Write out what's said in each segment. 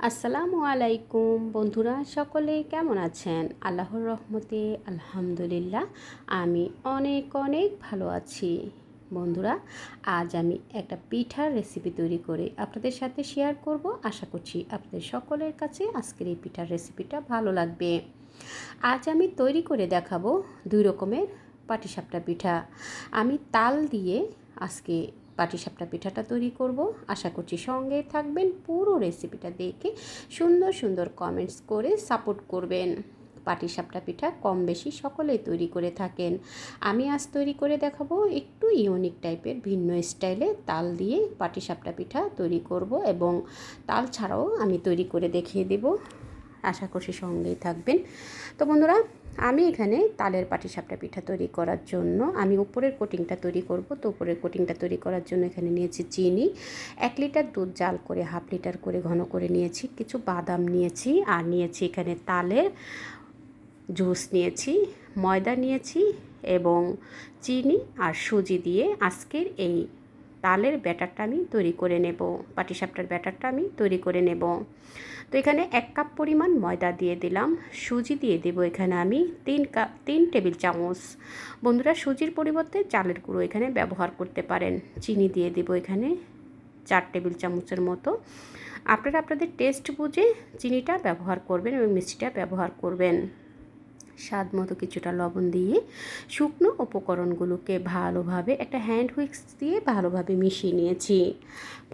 আসসালামু আলাইকুম বন্ধুরা, সকলে কেমন আছেন? আল্লাহর রহমতে আলহামদুলিল্লাহ, আমি অনেক অনেক ভালো আছি। বন্ধুরা, আজ আমি একটা পিঠার রেসিপি তৈরি করে আপনাদের সাথে শেয়ার করব। আশা করছি আপনাদের সকলের কাছে আজকের এই পিঠার রেসিপিটা ভালো লাগবে। আজ আমি তৈরি করে দেখাবো দুই রকমের পাটিসাপটা পিঠা। আমি তাল দিয়ে আজকে পাটিসাপটা পিঠাটা তৈরি করব। আশা করছি সঙ্গে থাকবেন পুরো রেসিপিটা দেখে সুন্দর সুন্দর কমেন্টস করে সাপোর্ট করবেন। পাটিসাপটা পিঠা কম বেশি সকলেই তৈরি করে থাকেন। আমি আজ তৈরি করে দেখাবো একটু ইউনিক টাইপের, ভিন্ন স্টাইলে তাল দিয়ে পাটিসাপটা পিঠা তৈরি করব এবং তাল ছাড়াও আমি তৈরি করে দেখিয়ে দেব। আশা করছি সঙ্গেই থাকবেন। তো বন্ধুরা, আমি এখানে তালের পাটিসাপটা পিঠা তৈরি করার জন্য, আমি উপরের কোটিংটা তৈরি করব। তো উপরের কোটিংটা তৈরি করার জন্য এখানে নিয়েছি চিনি, এক লিটার দুধ জাল করে, হাফ লিটার করে ঘন করে নিয়েছি, কিছু বাদাম নিয়েছি, আর নিয়েছি এখানে তালের জুস নিয়েছি, ময়দা নিয়েছি এবং চিনি আর সুজি দিয়ে আজকের এই তালের ব্যাটারটা আমি তৈরি করে নেব, পাটিসাপটার ব্যাটারটা আমি তৈরি করে নেব। তো এখানে এক কাপ পরিমাণ ময়দা দিয়ে দিলাম, সুজি দিয়ে দেবো এখানে আমি তিন কাপ, তিন টেবিল চামচ। বন্ধুরা, সুজির পরিবর্তে চালের গুঁড়ো এখানে ব্যবহার করতে পারেন। চিনি দিয়ে দেবো এখানে চার টেবিল চামচের মতো। আপনারা আপনাদের টেস্ট বুঝে চিনিটা ব্যবহার করবেন এবং মিষ্টিটা ব্যবহার করবেন। স্বাদ মতো কিছুটা লবণ দিয়ে শুকনো উপকরণগুলোকে ভালোভাবে একটা হ্যান্ড হুইক্স দিয়ে ভালোভাবে মিশিয়ে নিয়েছি।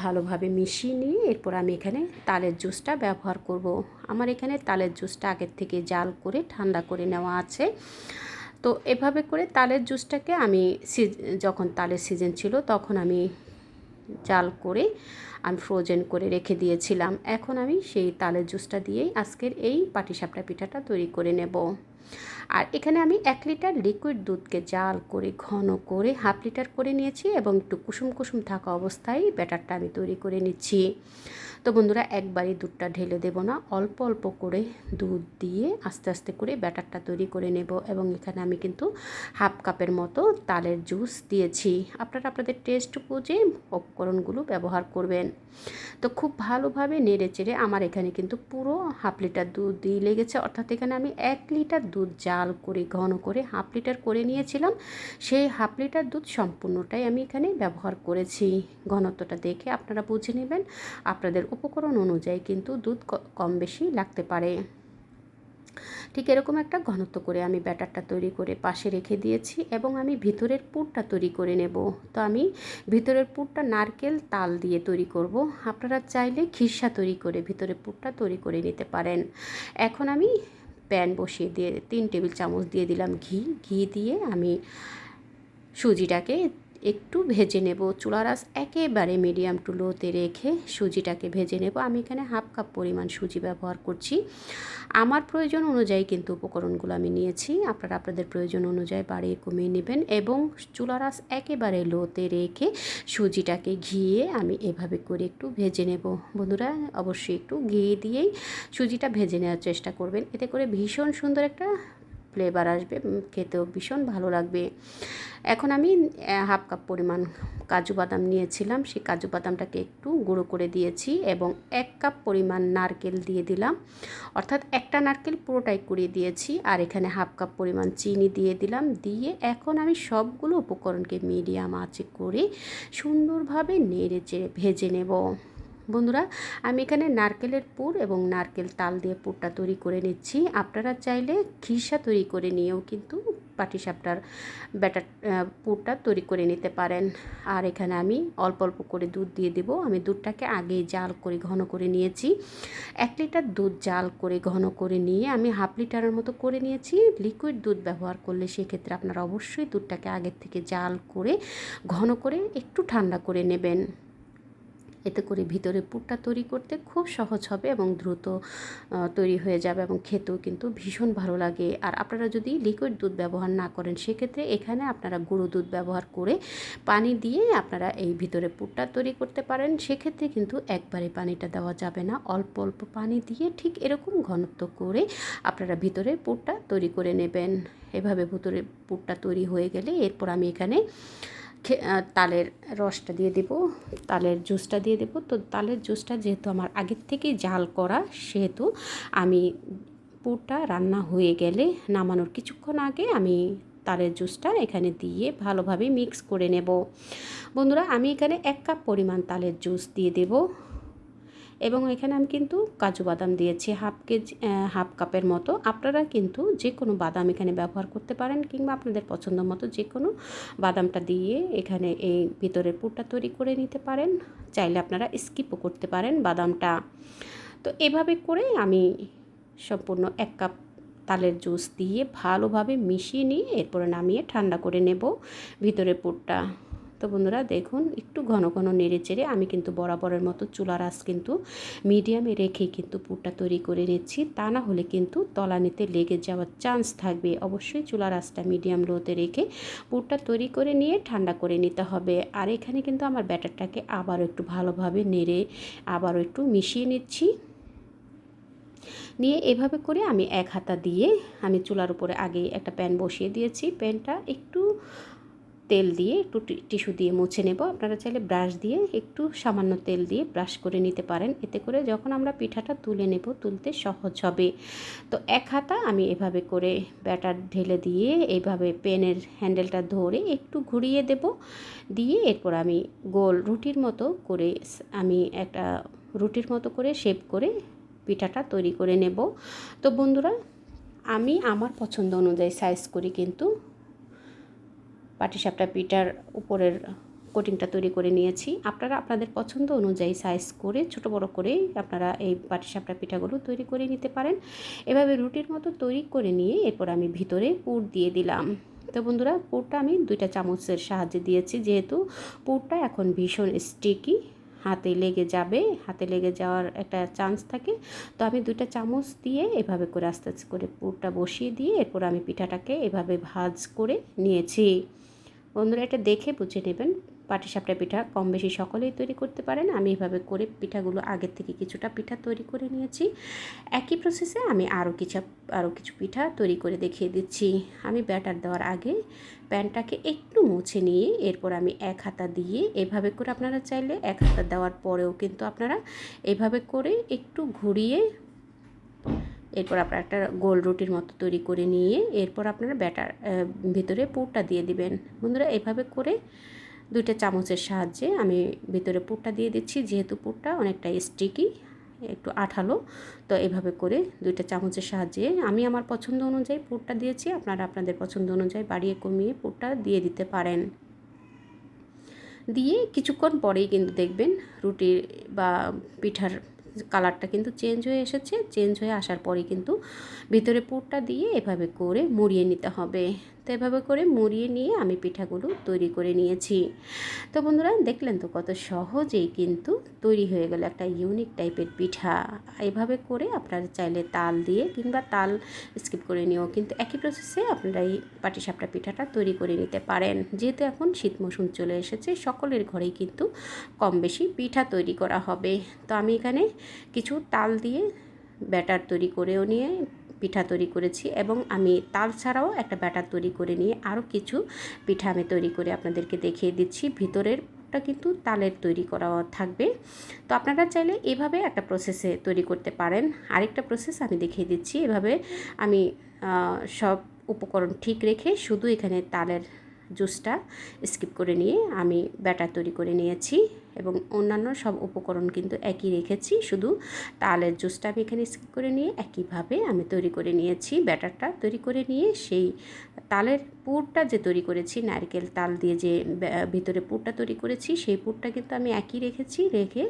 ভালোভাবে মিশিয়ে নিয়ে এরপর আমি এখানে তালের জুসটা ব্যবহার করব। আমার এখানে তালের জুসটা আগের থেকে জাল করে ঠান্ডা করে নেওয়া আছে। তো এভাবে করে তালের জুসটাকে আমি যখন তালের সিজন ছিল তখন আমি জাল করে আমি ফ্রোজেন করে রেখে দিয়েছিলাম। এখন আমি সেই তালের জুসটা দিয়েই আজকের এই পাটিসাপটা পিঠাটা তৈরি করে নেব। আর এখানে আমি এক লিটার লিকুইড দুধকে জাল করে, ঘন করে হাফ লিটার করে নিয়েছি এবং একটু কুসুম কুসুম থাকা অবস্থায় ব্যাটারটা আমি তৈরি করে নিচ্ছি। তো বন্ধুরা, একবারই দুধটা ঢেলে দেব না, অল্প অল্প করে দুধ দিয়ে আস্তে আস্তে করে ব্যাটারটা তৈরি করে নেব এবং এখানে আমি কিন্তু হাফ কাপের মতো তালের জুস দিয়েছি। আপনারা আপনাদের টেস্ট বুঝে উপকরণগুলো ব্যবহার করবেন। তো খুব ভালোভাবে নেড়ে চেড়ে আমার এখানে কিন্তু পুরো হাফ লিটার দুধ দিয়ে লেগেছে, অর্থাৎ এখানে আমি এক লিটার দুধ জাল করে, ঘন করে হাফ লিটার করে নিয়েছিলাম। সেই হাফ লিটার দুধ সম্পূর্ণটাই আমি এখানে ব্যবহার করেছি। ঘনত্বটা দেখে আপনারা বুঝে নেবেন। আপনাদের উপকরণ অনুযায়ী কিন্তু দুধ কম বেশি লাগতে পারে। ঠিক এরকম একটা ঘনত্ব করে আমি ব্যাটারটা তৈরি করে পাশে রেখে দিয়েছি এবং আমি ভিতরের পুরটা তৈরি করে নেব। তো আমি ভিতরের পুরটা নারকেল তাল দিয়ে তৈরি করব। আপনারা চাইলে খিরসা তৈরি করে ভিতরের পুরটা তৈরি করে নিতে পারেন। এখন আমি প্যান বসিয়ে দিয়ে তিন টেবিল চামচ দিয়ে দিলাম ঘি। ঘি দিয়ে আমি সুজিটাকে একটু ভেজে নেব। চুলার আঁচ একেবারে মিডিয়াম টু লোতে রেখে সুজিটাকে ভেজে নেব। আমি এখানে হাফ কাপ পরিমাণ সুজি ব্যবহার করছি। আমার প্রয়োজন অনুযায়ী কিন্তু উপকরণগুলো আমি নিয়েছি। আপনারা আপনাদের প্রয়োজন অনুযায়ী বাড়িয়ে কমিয়ে নেবেন এবং চুলার আঁচ একেবারে লোতে রেখে সুজিটাকে ঘিয়ে আমি এভাবে করে একটু ভেজে নেব। বন্ধুরা, অবশ্যই একটু ঘি দিয়েই সুজিটা ভেজে নেওয়ার চেষ্টা করবেন। এতে করে ভীষণ সুন্দর একটা ফ্লেভার আসবে খেতেও ভীষণ ভালো লাগবে। এখন আমি হাফ কাপ পরিমাণ কাজু বাদাম নিয়েছিলাম, সেই কাজু বাদামটাকে একটু গুঁড়ো করে দিয়েছি এবং এক কাপ পরিমাণ নারকেল দিয়ে দিলাম। অর্থাৎ একটা নারকেল পুরোটাই কুড়িয়ে দিয়েছি আর এখানে হাফ কাপ পরিমাণ চিনি দিয়ে দিলাম, দিয়ে এখন আমি সবগুলো উপকরণকে মিডিয়াম আঁচে করে সুন্দরভাবে নেড়ে চেড়ে ভেজে নেব। বন্ধুরা, আমি এখানে নারকেলের পুর এবং নারকেল তাল দিয়ে পুরটা তৈরি করে নিচ্ছি। আপনারা চাইলে খিসা তৈরি করে নিয়েও কিন্তু পাটিসাপটার ব্যাটার পুরটা তৈরি করে নিতে পারেন। আর এখানে আমি অল্প অল্প করে দুধ দিয়ে দেব। আমি দুধটাকে আগে জাল করে ঘন করে নিয়েছি। এক লিটার দুধ জাল করে ঘন করে নিয়ে আমি হাফ লিটারের মতো করে নিয়েছি। লিকুইড দুধ ব্যবহার করলে সেক্ষেত্রে আপনারা অবশ্যই দুধটাকে আগের থেকে জাল করে ঘন করে একটু ঠান্ডা করে নেবেন। এতে করে ভিতরে পুরটা তৈরি করতে খুব সহজ হবে এবং দ্রুত তৈরি হয়ে যাবে এবং খেতেও কিন্তু ভীষণ ভালো লাগে। আর আপনারা যদি লিকুইড দুধ ব্যবহার না করেন, সেক্ষেত্রে এখানে আপনারা গুঁড়ো দুধ ব্যবহার করে পানি দিয়ে আপনারা এই ভিতরে পুরটা তৈরি করতে পারেন। সেক্ষেত্রে কিন্তু একবারে পানিটা দেওয়া যাবে না। অল্প অল্প পানি দিয়ে ঠিক এরকম ঘনত্ব করে আপনারা ভিতরে পুরটা তৈরি করে নেবেন। এভাবে ভিতরে পুরটা তৈরি হয়ে গেলে এরপর আমি এখানে তালের রসটা দিয়ে দেব, তালের জুসটা দিয়ে দেব। তো তালের জুসটা যেহেতু আমার আগের থেকে জাল করা, সেহেতু আমি পুরটা রান্না হয়ে গেলে নামানোর কিছুক্ষণ আগে আমি তালের জুসটা এখানে দিয়ে ভালোভাবে মিক্স করে নেব। বন্ধুরা, আমি এখানে এক কাপ পরিমাণ তালের জুস দিয়ে দেব। এবং এখানে আমি কিন্তু কাজু বাদাম দিয়েছি হাফ কেজি হাফ কাপের মতো। আপনারা কিন্তু যে কোনো বাদাম এখানে ব্যবহার করতে পারেন কিংবা আপনাদের পছন্দ মতো যে কোনো বাদামটা দিয়ে এখানে এই ভিতরের পুরটা তৈরি করে নিতে পারেন। চাইলে আপনারা স্কিপও করতে পারেন বাদামটা। তো এভাবে করে আমি সম্পূর্ণ এক কাপ তালের জুস দিয়ে ভালোভাবে মিশিয়ে নিয়ে এরপরে নামিয়ে ঠান্ডা করে নেব ভিতরের পুরটা। তো বন্ধুরা দেখুন, একটু ঘন ঘন নেড়ে চেড়ে আমি কিন্তু বরাবরের মতো চুলার আঁচ কিন্তু মিডিয়ামে রেখে কিন্তু পুরটা তৈরি করে নিচ্ছি। তা না হলে কিন্তু তলানিতে লেগে যাওয়ার চান্স থাকবে। অবশ্যই চুলার আঁচটা মিডিয়াম লোতে রেখে পুরটা তৈরি করে নিয়ে ঠান্ডা করে নিতে হবে। আর এখানে কিন্তু আমার ব্যাটারটাকে আবারও একটু ভালোভাবে নেড়ে আবারও একটু মিশিয়ে নিচ্ছি। নিয়ে এভাবে করে আমি এক হাতা দিয়ে আমি চুলার উপরে আগে একটা প্যান বসিয়ে দিয়েছি। প্যানটা একটু তেল দিয়ে একটু টিস্যু দিয়ে মুছে নেব। আপনারা চাইলে ব্রাশ দিয়ে একটু সামান্য তেল দিয়ে ব্রাশ করে নিতে পারেন। এতে করে যখন আমরা পিঠাটা তুলে নেব, তুলতে সহজ হবে। তো এক হাতা আমি এভাবে করে ব্যাটার ঢেলে দিয়ে এইভাবে পেনের হ্যান্ডেলটা ধরে একটু ঘুরিয়ে দেব। দিয়ে এরপর আমি গোল রুটির মতো করে আমি একটা রুটির মতো করে শেপ করে পিঠাটা তৈরি করে নেব। তো বন্ধুরা, আমি আমার পছন্দ অনুযায়ী সাইজ করি কিন্তু পাটিসাপটা পিঠার উপরের কোটিংটা তৈরি করে নিয়েছি। আপনারা আপনাদের পছন্দ অনুযায়ী সাইজ করে, ছোট বড় করে আপনারা এই পাটিসাপটা পিঠাগুলো তৈরি করে নিতে পারেন। এভাবে রুটির মতো তৈরি করে নিয়ে এরপর আমি ভিতরে পুর দিয়ে দিলাম। তো বন্ধুরা, পুরটা আমি দুইটা চামচের সাহায্যে দিয়েছি, যেহেতু পুরটা এখন ভীষণ স্টিকি হাতে লেগে যাবে, হাতে লেগে যাওয়ার একটা চান্স থাকে। তো আমি দুইটা চামচ দিয়ে এভাবে করে আস্তে আস্তে করে পুরটা বসিয়ে দিয়ে এরপর আমি পিঠাটাকে এভাবে ভাজ করে নিয়েছি। বন্ধুরা এটা দেখে বুঝে নেবেন। পাটিসাপটা পিঠা কম বেশি সকলেই তৈরি করতে পারেন। আমি এভাবে করে পিঠাগুলো আগের থেকে কিছুটা পিঠা তৈরি করে নিয়েছি। একই প্রসেসে আমি আরও কিছু আরও কিছু পিঠা তৈরি করে দেখিয়ে দিচ্ছি। আমি ব্যাটার দেওয়ার আগে প্যানটাকে একটু মুছে নিয়ে এরপর আমি এক হাতা দিয়ে এভাবে করে আপনারা চাইলে এক হাতা দেওয়ার পরেও কিন্তু আপনারা এভাবে করে একটু ঘুরিয়ে এরপর আপনারা একটা গোল রুটির মতো তৈরি করে নিয়ে এরপর আপনারা ব্যাটার ভিতরে পুরটা দিয়ে দিবেন। বন্ধুরা, এভাবে করে দুইটা চামচের সাহায্যে আমি ভিতরে পুরটা দিয়ে দিচ্ছি। যেহেতু পুরটা অনেকটা স্টিকি একটু আঠালো, তো এভাবে করে দুইটা চামচের সাহায্যে আমি আমার পছন্দ অনুযায়ী পুরটা দিয়েছি। আপনারা আপনাদের পছন্দ অনুযায়ী বাড়িয়ে কমিয়ে পুরটা দিয়ে দিতে পারেন। দিয়ে কিছুক্ষণ পরেই কিন্তু দেখবেন রুটির বা পিঠার কালারটা কিন্তু চেঞ্জ হয়ে এসেছে। চেঞ্জ হয়ে আসার পরে কিন্তু ভিতরে পুরটা দিয়ে এভাবে করে মুড়িয়ে নিতে হবে। তো এভাবে করে মুড়িয়ে নিয়ে আমি পিঠাগুলো তৈরি করে নিয়েছি। তো বন্ধুরা, দেখলেন তো কত সহজেই কিন্তু তৈরি হয়ে গেল একটা ইউনিক টাইপের পিঠা। এভাবে করে আপনারা চাইলে তাল দিয়ে কিংবা তাল স্কিপ করে নিয়েও কিন্তু একই প্রসেসে আপনারা এই পাটিসাপটা পিঠাটা তৈরি করে নিতে পারেন। যেহেতু এখন শীত মৌসুম চলে এসেছে, সকলের ঘরেই কিন্তু কম বেশি পিঠা তৈরি করা হবে। তো আমি এখানে কিছু তাল দিয়ে ব্যাটার তৈরি করেও নিয়ে, পিঠা তৈরি করেছি এবং আমি তাল ছাড়াও একটা ব্যাটার তৈরি করে নিয়ে আরও কিছু পিঠা আমি তৈরি করে আপনাদেরকে দেখিয়ে দিচ্ছি। ভিতরের কিন্তু তালের তৈরি করা থাকবে। তো আপনারা চাইলে এভাবে একটা প্রসেসে তৈরি করতে পারেন। আরেকটা প্রসেস আমি দেখিয়ে দিচ্ছি। এভাবে আমি সব উপকরণ ঠিক রেখে শুধু এখানে তালের জুসটা স্কিপ করে নিয়ে আমি ব্যাটার তৈরি করে নিয়েছি এবং অন্যান্য সব উপকরণ কিন্তু একই রেখেছি। শুধু তালের জুসটা আমি এখানে স্কিপ করে নিয়ে একইভাবে আমি তৈরি করে নিয়েছি, ব্যাটারটা তৈরি করে নিয়ে সেই তালের পুরটা যে তৈরি করেছি, নারকেল তাল দিয়ে যে ভিতরে পুরটা তৈরি করেছি, সেই পুরটা কিন্তু আমি একই রেখেছি, রেখে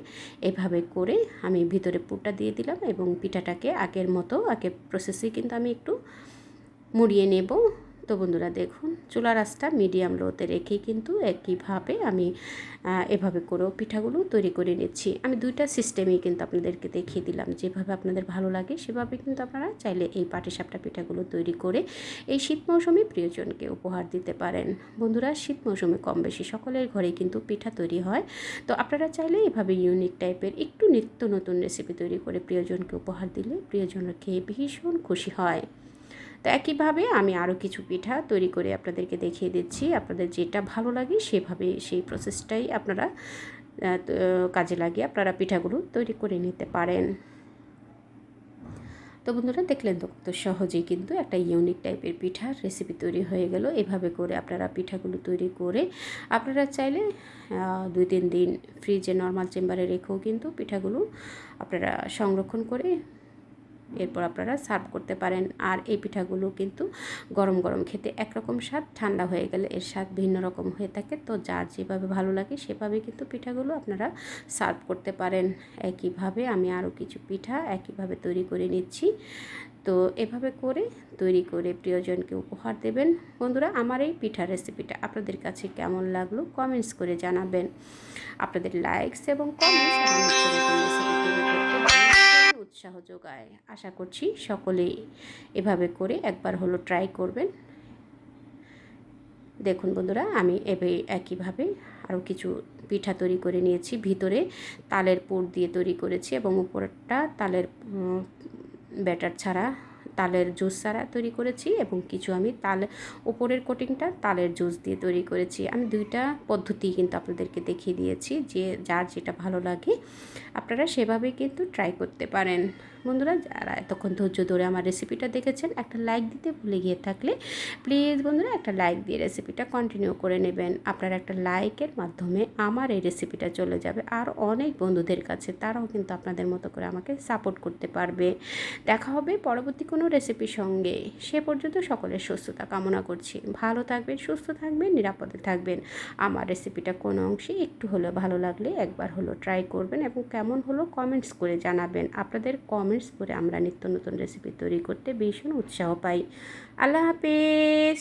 এভাবে করে আমি ভিতরে পুরটা দিয়ে দিলাম এবং পিঠাটাকে আগের মতো আগে প্রসেসে কিন্তু আমি একটু মুড়িয়ে নেব। তো বন্ধুরা দেখুন চুলা রাসটা মিডিয়াম লোতে রেখে কিন্তু একইভাবে আমি এভাবে করেও পিঠাগুলো তৈরি করে নিচ্ছি। আমি দুইটা সিস্টেমেই কিন্তু আপনাদেরকে দেখিয়ে দিলাম। যেভাবে আপনাদের ভালো লাগে সেভাবে কিন্তু আপনারা চাইলে এই পাটিসাপটা পিঠাগুলো তৈরি করে এই শীত মৌসুমে প্রিয়জনকে উপহার দিতে পারেন। বন্ধুরা, শীত মৌসুমে কম বেশি সকলের ঘরে কিন্তু পিঠা তৈরি হয়। তো আপনারা চাইলে এভাবে ইউনিক টাইপের একটু নিত্য নতুন রেসিপি তৈরি করে প্রিয়জনকে উপহার দিলে প্রিয়জনরা খেয়ে ভীষণ খুশি হয়। তো একইভাবে আমি আরও কিছু পিঠা তৈরি করে আপনাদেরকে দেখিয়ে দিচ্ছি। আপনাদের যেটা ভালো লাগে সেভাবে সেই প্রসেসটাই আপনারা কাজে লাগিয়ে আপনারা পিঠাগুলো তৈরি করে নিতে পারেন। তো বন্ধুরা, দেখলেন তো কত সহজেই কিন্তু একটা ইউনিক টাইপের পিঠার রেসিপি তৈরি হয়ে গেল। এভাবে করে আপনারা পিঠাগুলো তৈরি করে আপনারা চাইলে দুই তিন দিন ফ্রিজে নর্মাল চেম্বারে রেখেও কিন্তু পিঠাগুলো আপনারা সংরক্ষণ করে এরপর আপনারা সার্ভ করতে পারেন। আর এই পিঠাগুলো কিন্তু গরম গরম খেতে একরকম স্বাদ, ঠান্ডা হয়ে গেলে এর স্বাদ ভিন্ন রকম হয়ে থাকে। তো যার যেভাবে ভালো লাগে সেভাবে কিন্তু পিঠাগুলো আপনারা সার্ভ করতে পারেন। একইভাবে আমি আরও কিছু পিঠা একইভাবে তৈরি করে নিচ্ছি। তো এভাবে করে তৈরি করে প্রিয়জনকে উপহার দেবেন। বন্ধুরা, আমার এই পিঠা রেসিপিটা আপনাদের কাছে কেমন লাগল কমেন্টস করে জানাবেন। আপনাদের লাইকস এবং কমেন্টস উৎসাহ যোগায়। আশা করছি সকলেই এভাবে করে একবার হলো ট্রাই করবেন। দেখুন বন্ধুরা, আমি এভাবে একইভাবে আরও কিছু পিঠা তৈরি করে নিয়েছি। ভিতরে তালের পুর দিয়ে তৈরি করেছি এবং উপরটা তালের ব্যাটার ছাড়া তালের জুস ছাড়া তৈরি করেছি এবং কিছু আমি তাল, উপরের কোটিংটা তালের জুস দিয়ে তৈরি করেছি। আমি দুইটা পদ্ধতি কিন্তু আপনাদেরকে দেখিয়ে দিয়েছি যে যার যেটা ভালো লাগে, আপনারা সেভাবে কিন্তু ট্রাই করতে পারেন। বন্ধুরা, যারা এতক্ষণ ধৈর্য ধরে আমার রেসিপিটা দেখেছেন, একটা লাইক দিতে ভুলে গিয়ে থাকলে প্লিজ বন্ধুরা, একটা লাইক দিয়ে রেসিপিটা কন্টিনিউ করে নেবেন। আপনার একটা লাইকের মাধ্যমে আমার এই রেসিপিটা চলে যাবে। আর অনেক বন্ধুদের কাছে, তারাও কিন্তু আপনাদের মতো করে আমাকে সাপোর্ট করতে পারবে। দেখা হবে পরবর্তী কোনো রেসিপির সঙ্গে। সে পর্যন্ত সকলের সুস্থতা কামনা করছি। ভালো থাকবেন, সুস্থ থাকবেন, নিরাপদে থাকবেন। আমার রেসিপিটা কোনো অংশে একটু হলেও ভালো লাগলে একবার হলো ট্রাই করবেন এবং কেমন হলো কমেন্টস করে জানাবেন। আপনাদের কমেন্টস করে আমরা নিত্য নতুন রেসিপি তৈরি করতে ভীষণ উৎসাহ পাই। আল্লাহ হাফেজ!